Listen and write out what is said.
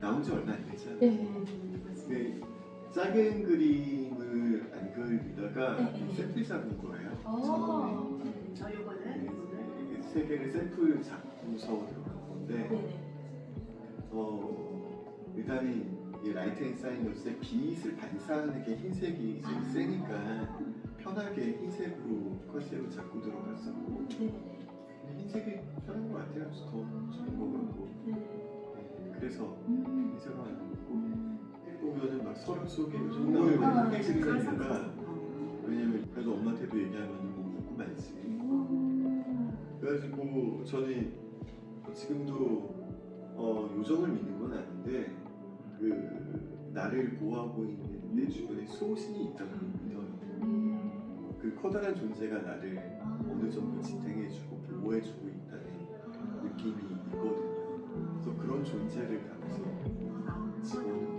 나온 지 얼마 안 됐잖아요. 네. 그 작은 그림을 안 그리다가 네, 네. 샘플 잡은 거예요. 어. 저 네, 요거는 이게 세 개를 샘플 잡고서 들어간 건데 네네. 어, 일단은 이 라이트 앤 사이너스의 빛을 반사하는 게 흰색이 좀 아. 세니까 편하게 흰색으로 컨셉을 잡고 들어갔었고 네네. 흰색이 편한 것 같아요. 더 네네. 네, 그래서 음. 하는 거고 음. 보면은 막 서랍 속에 음. 정말 아, 많이 흰색 그래서 그리니까 왜냐면 그래도 엄마한테도 얘기하면 뭐 많지 음. 그래가지고 저는 지금도 어, 요정을 믿는 건 아닌데 그 나를 보호하고 있는 내 주변에 수호신이 있다고 믿어요 음. 그 커다란 존재가 나를 아. 어느 정도 지탱해 존재를 집어넣는